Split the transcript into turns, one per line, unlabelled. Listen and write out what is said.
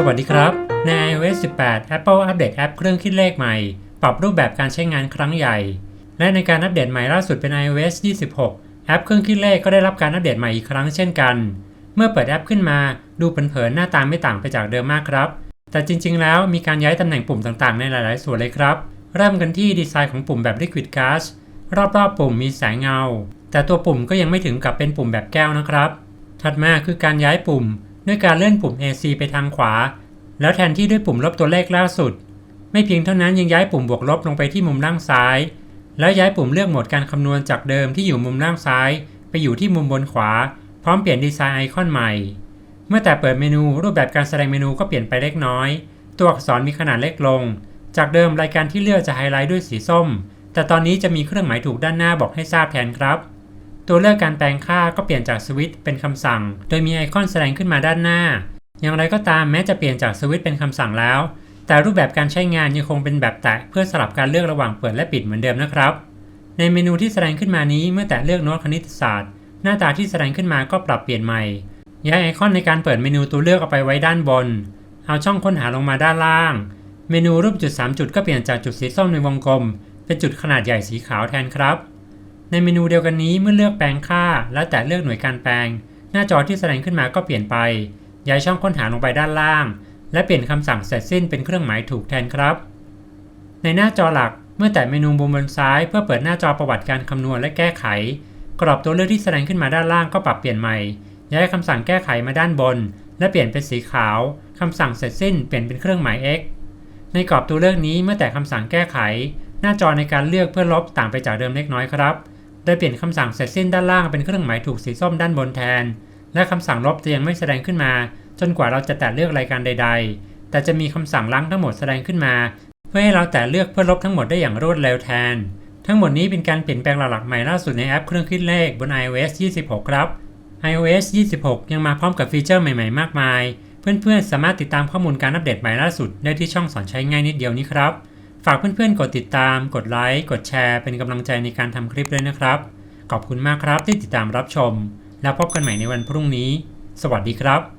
สวัสดีครับ ใน iOS 18 Apple อัปเดตแอปเครื่องคิดเลขใหม่ ปรับรูปแบบการใช้งานครั้งใหญ่ และในการอัปเดตใหม่ล่าสุดเป็น iOS 26 แอปเครื่องคิดเลขก็ได้รับการอัปเดตใหม่อีกครั้งเช่นกัน เมื่อเปิดแอปขึ้นมา ดูเผินๆหน้าตาไม่ต่างไปจากเดิมมากครับ แต่จริงๆ แล้วมีการย้ายตำแหน่งปุ่มต่างๆ ในหลายๆ ส่วนเลยครับ เริ่มกันที่ดีไซน์ของปุ่มแบบ Liquid Glass รอบๆ ปุ่มมีแสงเงา แต่ตัวปุ่มก็ยังไม่ถึงกับเป็นปุ่มแบบแก้วนะครับ ถัดมาคือการย้ายปุ่ม ด้วยการเลื่อนปุ่ม AC ไปทางขวา แล้วแทนที่ด้วยปุ่มลบตัวเลขล่าสุด ไม่เพียงเท่านั้นยังย้ายปุ่มบวกลบลงไปที่มุมล่างซ้าย แล้วย้ายปุ่มเลือกโหมดการคำนวณจากเดิมที่อยู่มุมล่างซ้าย ไปอยู่ที่มุมบนขวา พร้อมเปลี่ยนดีไซน์ไอคอนใหม่ เมื่อแต่เปิดเมนูรูปแบบการแสดงเมนูก็เปลี่ยนไปเล็กน้อย ตัวอักษรมีขนาดเล็กลง จากเดิมรายการที่เลือกจะไฮไลท์ด้วยสีส้ม แต่ตอนนี้จะมีเครื่องหมายถูกด้านหน้าบอกให้ทราบแทนครับ ตัวเลือกการแปลงค่าก็เปลี่ยนจากสวิตช์เป็นคำสั่ง โดยมีไอคอนแสดงขึ้นมาด้านหน้า อย่างไรก็ตามแม้จะเปลี่ยนจากสวิตช์เป็นคำสั่งแล้ว แต่รูปแบบการใช้งานยังคงเป็นแบบแตะเพื่อสลับการเลือกระหว่างเปิดและปิดเหมือนเดิมนะครับ ในเมนูที่แสดงขึ้นมานี้เมื่อแตะเลือกโน้ตคณิตศาสตร์ หน้าตาที่แสดงขึ้นมาก็ปรับเปลี่ยนใหม่ย้ายไอคอนในการเปิดเมนูตัวเลือกเอาไปไว้ด้านบน เอาช่องค้นหาลงมาด้านล่าง เมนูรูปจุด 3 จุดก็เปลี่ยนจากจุดสีส้มในวงกลม เป็นจุดขนาดใหญ่สีขาวแทนครับ ในเมนูเดียวกันนี้เมื่อเลือกแปลงค่า และแตะเลือกหน่วยการแปลง หน้าจอที่แสดงขึ้นมาก็เปลี่ยนไป ย้ายช่องค้นหาลงไปด้านล่าง และเปลี่ยนคำสั่งเสร็จสิ้นเป็นเครื่องหมายถูกแทนครับ ในหน้าจอหลักเมื่อแตะเมนูมุมบนซ้ายเพื่อเปิดหน้าจอประวัติการคำนวณและแก้ไข กรอบตัวเลือกที่แสดงขึ้นมาด้านล่างก็ปรับเปลี่ยนใหม่ ย้ายคำสั่งแก้ไขมาด้านบน และเปลี่ยนเป็นสีขาวคำสั่งเสร็จสิ้นเปลี่ยนเป็นเครื่องหมาย x ในกรอบตัวเลือกนี้เมื่อแตะคำสั่งแก้ไข หน้าจอในการเลือกเพื่อลบต่างไปจากเดิมเล็กน้อยครับ ดยเปลี่ยนคำสั่งเสร็จสิ้นด้านล่างเป็นเครื่องหมายถูกสีส้มด้านบนแทน และคำสั่งลบจะยังไม่แสดงขึ้นมา จนกว่าเราจะแตะเลือกรายการใด ๆ แต่จะมีคำสั่งล้างทั้งหมดแสดงขึ้นมา เพื่อให้เราแตะเลือกเพื่อลบทั้งหมดได้อย่างรวดเร็วแทน ทั้งหมดนี้เป็นการเปลี่ยนแปลงหลักๆใหม่ล่าสุดในแอปเครื่องคิดเลขบน iOS 26 ครับ iOS 26 ยังมาพร้อมกับฟีเจอร์ใหม่ๆ มากมาย เพื่อนๆ สามารถติดตามข้อมูลการอัปเดตใหม่ล่าสุดได้ที่ช่องสอนใช้ง่ายนิดเดียวนี้ครับากเพื่อนๆ กดติดตาม กดไลค์ กดแชร์ เป็นกำลังใจในการทำคลิปด้วยนะครับ ขอบคุณมากครับที่ติดตามรับชม แล้วพบกันใหม่ในวันพรุ่งนี้ สวัสดีครับ